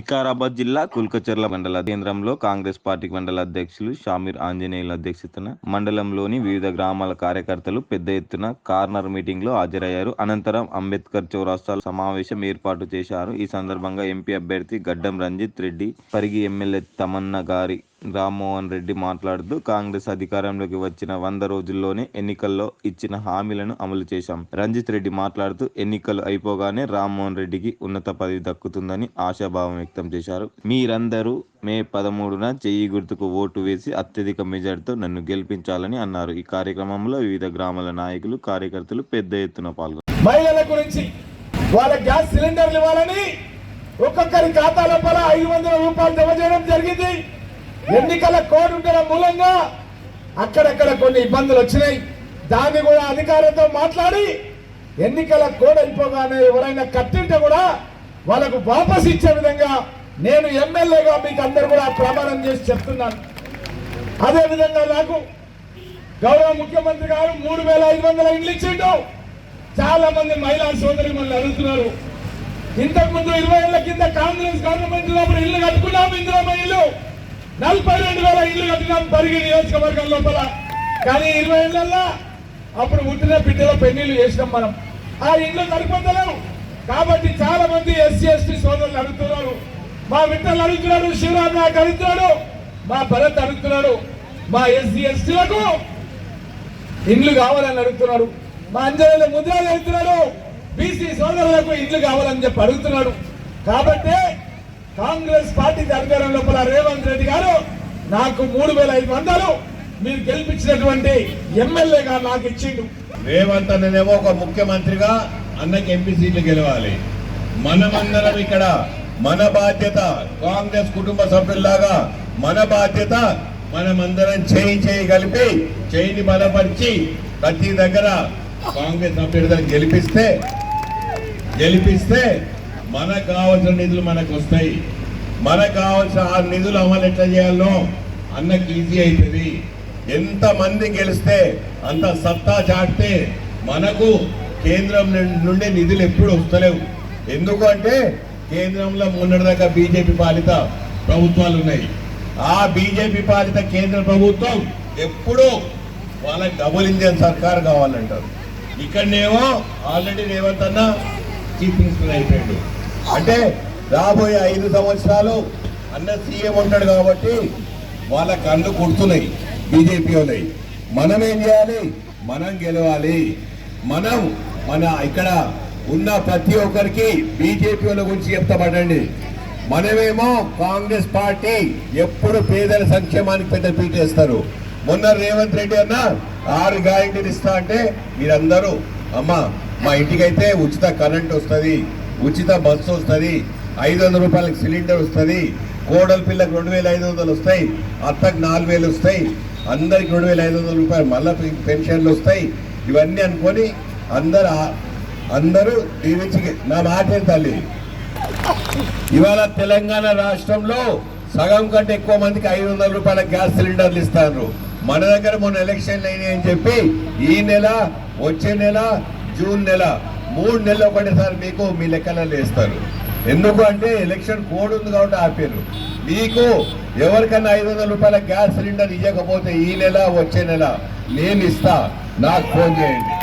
వికారాబాద్ జిల్లా కుల్కచర్ల మండల కేంద్రంలో కాంగ్రెస్ పార్టీ మండల అధ్యక్షులు షామీర్ ఆంజనేయుల అధ్యక్షతన మండలంలోని వివిధ గ్రామాల కార్యకర్తలు పెద్ద ఎత్తున కార్నర్ మీటింగ్లో హాజరయ్యారు. అనంతరం అంబేద్కర్ చౌరాస్తాలో సమావేశం ఏర్పాటు చేశారు. ఈ సందర్భంగా ఎంపీ అభ్యర్థి గడ్డం రంజిత్ రెడ్డి పరిగి ఎమ్మెల్యే తమన్నా గారి రామ్మోహన్ రెడ్డి మాట్లాడుతూ కాంగ్రెస్ అధికారంలోకి వచ్చిన వంద రోజుల్లోనే ఎన్నికల్లో ఇచ్చిన హామీలను అమలు చేశాం. రంజిత్ రెడ్డి మాట్లాడుతూ ఎన్నికలు అయిపోగానే రామ్మోహన్ రెడ్డికి ఉన్నత పదవి దక్కుతుందని ఆశాభావం వ్యక్తం చేశారు. మీరందరూ మే పదమూడున చెయ్యి గుర్తుకు ఓటు వేసి అత్యధిక మెజార్టీతో నన్ను గెలిపించాలని అన్నారు. ఈ కార్యక్రమంలో వివిధ గ్రామాల నాయకులు కార్యకర్తలు పెద్ద ఎత్తున పాల్గొన్నారు. మహిళల గురించి వాళ్ళ గ్యాస్ సిలిండర్లు ఇవ్వాలని ఒక్కొక్కరి ఖాతా లోపల ఐదు వందల రూపాయలు జమ చేయడం జరిగింది. ఎన్నికల కోడ్ ఉండడం మూలంగా అక్కడక్కడ కొన్ని ఇబ్బందులు వచ్చినాయి. దాన్ని కూడా అధికారులతో మాట్లాడి ఎన్నికల కోడ్ అయిపోగానే ఎవరైనా కట్టింటే కూడా వాళ్ళకు వాపస్ ఇచ్చే విధంగా నేను ఎమ్మెల్యేగా మీకు అందరు కూడా ప్రమాణం చేసి చెప్తున్నాను. అదే విధంగా నాకు గౌరవ ముఖ్యమంత్రి గారు మూడు వేల ఐదు వందల ఇండ్లు ఇచ్చిండు. చాలా మంది మహిళా సోదరి మనల్ని అడుగుతున్నారు. ఇంతకు ముందు ఇరవై ఏళ్ళ కింద కాంగ్రెస్ గవర్నమెంట్ లోపల ఇల్లు కట్టుకున్నాం ఇందిరామయ్య నలభై రెండు వేల ఇల్లు కట్టినాం పరిగి నియోజకవర్గం లోపల. కానీ ఇరవై ఏళ్ళల్లో అప్పుడు పుట్టిన బిడ్డల పెళ్ళిళ్ళు చేసినాం మనం. ఆ ఇండ్లు సరిపోతలేవు. కాబట్టి చాలా మంది ఎస్సీ ఎస్టీ సోదరులు అడుగుతున్నారు. మా బిడ్డలు అడుగుతున్నాడు శివరామ్ నాకు అడుగుతున్నాడు. మా భరత్ అడుగుతున్నాడు. మా ఎస్సీ ఎస్టీలకు ఇండ్లు కావాలని అడుగుతున్నాడు. మా అంజనేయుల ముద్రలు అడుగుతున్నాడు. బీసీ సోదరులకు ఇండ్లు కావాలని చెప్పి అడుగుతున్నాడు. కాబట్టి కాంగ్రెస్ పార్టీ అధికారం లోపల నాకు మూడు వేల ఐదు వందలు. మీరు గెలిపించినటువంటి ఎమ్మెల్యేగా నాకు ఇచ్చిండు. రేవంత్ అన్ననేమో ఒక ముఖ్యమంత్రిగా అన్నకి ఎంపీ సీట్లు గెలవాలి. మనమందరం ఇక్కడ మన బాధ్యత కాంగ్రెస్ కుటుంబ సభ్యుల్లాగా మన బాధ్యత మనమందరం చేయి చేయి కలిపి చేయిని బలపరిచి ప్రతి దగ్గర కాంగ్రెస్ అభ్యర్థులను గెలిపిస్తే గెలిపిస్తే మనకు కావాల్సిన నిధులు మనకు వస్తాయి. మనకు కావాల్సిన ఆ నిధులు అమలు ఎట్లా చేయాలో అన్నకి ఈజీ అవుతుంది ఎంత మంది గెలిస్తే అంత సత్తా చాటితే మనకు కేంద్రం నుండి నిధులు ఎప్పుడు వస్తలేవు. ఎందుకు అంటే కేంద్రంలో మొన్నటిదాకా బీజేపీ పాలిత ప్రభుత్వాలు ఉన్నాయి. ఆ బీజేపీ పాలిత కేంద్ర ప్రభుత్వం ఎప్పుడు వాళ్ళకి డబుల్ ఇంజన్ సర్కార్ కావాలంటారు. ఇక్కడనేమో ఆల్రెడీ రేవంత్ అన్న చీఫ్ మినిస్టర్ అయిపోయాడు. అంటే రాబోయే ఐదు సంవత్సరాలు అన్న సీఎం ఉంటాడు కాబట్టి వాళ్ళ కళ్ళు కుడుతున్నాయి బీజేపీ వాళ్ళవి. మనం ఏం చేయాలి? మనం గెలవాలి. మనం మన ఇక్కడ ఉన్న ప్రతి ఒక్కరికి బీజేపీ వాళ్ళ గురించి చెప్తాబడండి మనమేమో కాంగ్రెస్ పార్టీ ఎప్పుడు పేదల సంక్షేమానికి పెద్ద పీటేస్తారు మొన్న రేవంత్ రెడ్డి అన్న ఆరు గ్యారెంటీలు ఇస్తా అంటే మీరందరూ అమ్మా మా ఇంటికైతే ఉచిత కరెంట్ వస్తుంది ఉచిత బస్సు వస్తుంది ఐదు వందల రూపాయలకి సిలిండర్ వస్తుంది. కోడల పిల్లకు రెండు వేల ఐదు వందలు వస్తాయి. అత్తకు నాలుగు వేలు వస్తాయి. అందరికి రెండు వేల ఐదు వందల రూపాయలు మళ్ళీ పెన్షన్లు వస్తాయి. ఇవన్నీ అనుకొని అందరు అందరూ దీవించి నా మాటే తల్లి? ఇవాళ తెలంగాణ రాష్ట్రంలో సగం కంటే ఎక్కువ మందికి ఐదు వందల రూపాయల గ్యాస్ సిలిండర్లు ఇస్తారు మన దగ్గర మొన్న ఎలక్షన్లు అయినాయి అని చెప్పి ఈ నెల వచ్చే నెల జూన్ నెల మూడు నెలలు ఒకటేసారి మీకు మీ లెక్కలలో వేస్తారు. ఎందుకు అంటే ఎలక్షన్ కోడ్ ఉంది కాబట్టి ఆపారు. మీకు ఎవరికన్నా ఐదు వందల రూపాయల గ్యాస్ సిలిండర్ ఇవ్వకపోతే ఈ నెల వచ్చే నెల నేను ఇస్తా. నాకు ఫోన్ చేయండి.